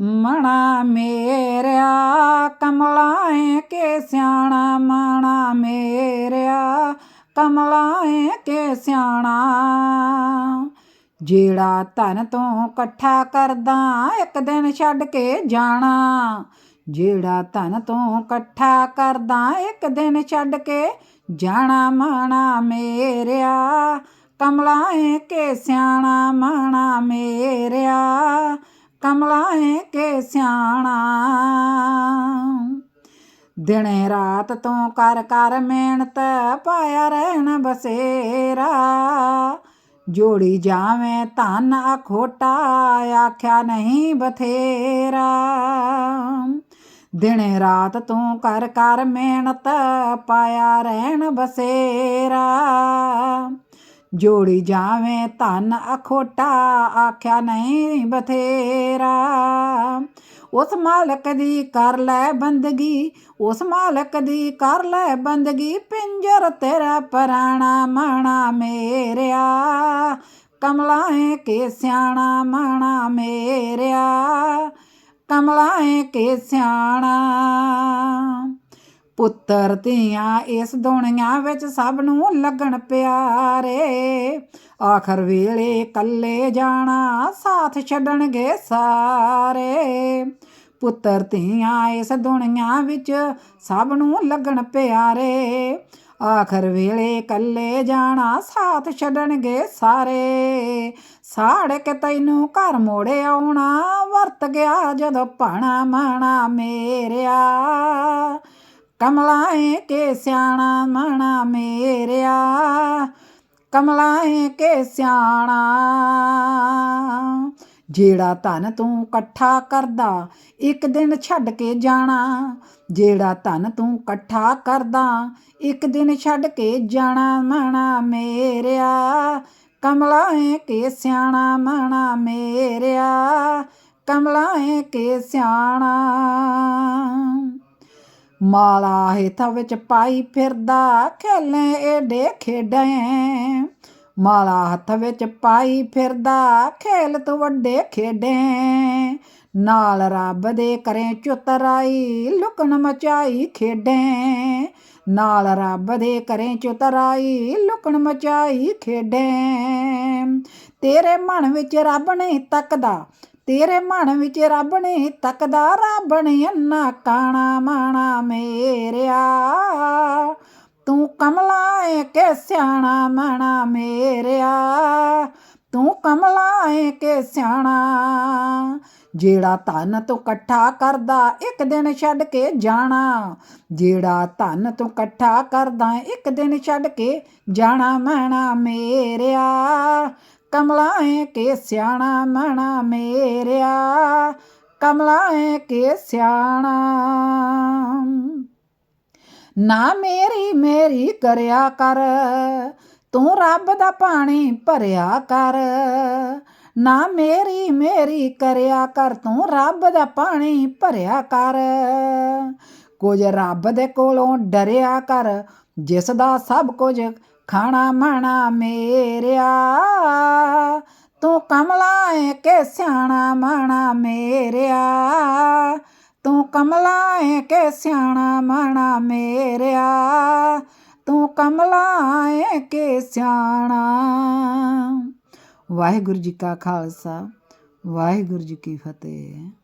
ਮਣਾ ਮੇਰਿਆ, ਕਮਲਾਏ ਕੇ ਸਿਆਣਾ ਮਣਾ ਮੇਰਿਆ, ਕਮਲਾਏ ਕੇ ਸਿਆਣਾ। ਜਿਹੜਾ ਧਨ ਤੋਂ ਇਕੱਠਾ ਕਰਦਾ, ਇੱਕ ਦਿਨ ਛੱਡ ਕੇ ਜਾਣਾ। ਜਿਹੜਾ ਧਨ ਤੋਂ ਇਕੱਠਾ ਕਰਦਾ, ਇੱਕ ਦਿਨ ਛੱਡ ਕੇ ਜਾਣਾ ਮਾਣਾ ਮੇਰਿਆ। ਕਮਲਾਏ ਕੇ ਸਿਆਣਾ ਮਾਣਾ ਮੇਰਿਆ। ਕਮਲਾਏ ਕੇ ਸਿਆਣਾ ਦਿਨੇ ਰਾਤ ਤੋਂ ਕਰ ਕਰ ਮਿਹਨਤ ਪਾਇਆ ਰਹਿਣ ਬਸੇਰਾ ਜੋੜੀ ਜਾਵੇਂ ਧਨ ਅਖੋਟਾ ਆਖਿਆ ਨਹੀਂ ਬਥੇਰਾ ਦਿਨੇ ਰਾਤ ਤੂੰ ਕਰ ਕਰ ਮਿਹਨਤ ਪਾਇਆ ਰਹਿਣ ਬਸੇਰਾ ਜੋੜੀ ਜਾਵੇਂ ਧਨ ਅਖੋਟਾ, ਆਖਿਆ ਨਹੀਂ ਬਥੇਰਾ। ਉਸ ਮਾਲਕ ਦੀ ਕਰ ਲੈ ਬੰਦਗੀ, ਉਸ ਮਾਲਕ ਦੀ ਕਰ ਲੈ ਬੰਦਗੀ, ਪਿੰਜਰ ਤੇਰਾ ਪਰਾਣਾ ਮਾਣਾ ਮੇਰਿਆ। ਕਮਲਾਏ ਕੇ ਸਿਆਣਾ ਮਾਣਾ ਮੇਰਿਆ, ਕਮਲਾਏ ਕੇ ਸਿਆਣਾ। ਪੁੱਤਰ ਧੀਆਂ ਇਸ ਦੁਨੀਆਂ ਵਿੱਚ ਸਭ ਨੂੰ ਲੱਗਣ ਪਿਆਰੇ। ਆਖਰ ਵੇਲੇ ਕੱਲੇ ਜਾਣਾ ਸਾਥ ਛੱਡਣਗੇ ਸਾਰੇ। ਪੁੱਤਰ ਧੀਆਂ ਇਸ ਦੁਨੀਆਂ ਵਿੱਚ ਸਭ ਨੂੰ ਲੱਗਣ ਪਿਆਰੇ। ਆਖਰ ਵੇਲੇ ਕੱਲੇ ਜਾਣਾ ਸਾਥ ਛੱਡਣਗੇ ਸਾਰੇ। ਸਾੜ ਕੇ ਤੈਨੂੰ ਘਰ ਮੋੜੇ ਆਉਣਾ, ਵਰਤ ਗਿਆ ਜਦੋਂ ਭਾਣਾ ਮਾਣਾ ਮੇਰਿਆ। ਕਮਲਾਏ ਕੇ ਸਿਆਣਾ ਮਾਣਾ ਮੇਰਿਆ, ਕਮਲਾਏ ਕੇ ਸਿਆਣਾ। ਜਿਹੜਾ ਧਨ ਤੂੰ ਇਕੱਠਾ ਕਰਦਾ, ਇੱਕ ਦਿਨ ਛੱਡ ਕੇ ਜਾਣਾ। ਜਿਹੜਾ ਧਨ ਤੂੰ ਇਕੱਠਾ ਕਰਦਾ, ਇੱਕ ਦਿਨ ਛੱਡ ਕੇ ਜਾਣਾ ਮਾਣਾ ਮੇਰਿਆ। ਕਮਲਾਏ ਕੇ ਸਿਆਣਾ ਮਾਣਾ ਮੇਰਿਆ, ਕਮਲਾਏ ਕੇ ਸਿਆਣਾ। ਮਾਲਾ ਹੇਠਾਂ ਵਿੱਚ ਪਾਈ ਫਿਰਦਾ ਖੇਲੇ ਏਡੇ ਖੇਡਾਂ। ਮਾਲਾ ਹੱਥ ਵਿੱਚ ਪਾਈ ਫਿਰਦਾ ਖੇਲ ਤੋਂ ਵੱਡੇ ਖੇਡੇ। ਨਾਲ ਰੱਬ ਦੇ ਕਰੇ ਚੁਤਰਾਈ ਲੁਕਣ ਮਚਾਈ ਖੇਡੇ। ਨਾਲ ਰੱਬ ਦੇ ਕਰੇ ਚੁਤਰਾਈ ਲੁਕਣ ਮਚਾਈ ਖੇਡੇ। ਤੇਰੇ ਮਨ ਵਿੱਚ ਰੱਬ ਨਹੀਂ ਤੱਕਦਾ ਤੇਰੇ ਮਨ ਵਿੱਚ ਰੱਬ ਨੇ ਤੱਕਦਾ ਰੱਬ ਨੇ ਅੰਨਾ ਕਾਣਾ ਮਾਣਾ ਮੇਰਿਆ। ਤੂੰ ਕਮਲਾਏ ਕੇ ਸਿਆਣਾ ਮਾਣਾ ਮੇਰਿਆ। ਤੂੰ ਕਮਲਾਏ ਕੇ ਸਿਆਣਾ। ਜਿਹੜਾ ਧਨ ਤੂੰ ਇਕੱਠਾ ਕਰਦਾ, ਇੱਕ ਦਿਨ ਛੱਡ ਕੇ ਜਾਣਾ। ਜਿਹੜਾ ਧਨ ਤੂੰ ਇਕੱਠਾ ਕਰਦਾ, ਇੱਕ ਦਿਨ ਛੱਡ ਕੇ ਜਾਣਾ, ਮਾਣਾ ਮੇਰਿਆ। ਕਮਲਾਏ ਕੇ ਸਿਆਣਾ ਮਣਾ ਮੇਰਿਆ, ਕਮਲਾਏ ਕੇ ਸਿਆਣਾ। ਨਾ ਮੇਰੀ ਮੇਰੀ ਕਰਿਆ ਕਰ, ਤੂੰ ਰੱਬ ਦਾ ਪਾਣੀ ਭਰਿਆ ਕਰ। ਨਾ ਮੇਰੀ ਮੇਰੀ ਕਰਿਆ ਕਰ, ਤੂੰ ਰੱਬ ਦਾ ਪਾਣੀ ਭਰਿਆ ਕਰ। ਕੁਝ ਰੱਬ ਦੇ ਕੋਲੋਂ ਡਰਿਆ ਕਰ, ਜਿਸ ਦਾ ਸਭ ਕੁਝ ਖਾਣਾ ਮਾਣਾ ਮੇਰਿਆ। ਤੂੰ ਕਮਲਾ ਕਮਲਾਏ ਕੇ ਸਿਆਣਾ ਮਾਣਾ ਮੇਰਿਆ। ਤੂੰ ਕਮਲਾ ਕਮਲਾਏ ਕੇ ਸਿਆਣਾ ਮਾਣਾ ਮੇਰਿਆ। ਤੂੰ ਕਮਲਾ ਕਮਲਾਏ ਕੇ ਸਿਆਣਾ। ਵਾਹਿਗੁਰੂ ਜੀ ਕਾ ਖਾਲਸਾ, ਵਾਹਿਗੁਰੂ ਜੀ ਕੀ ਫਤਿਹ।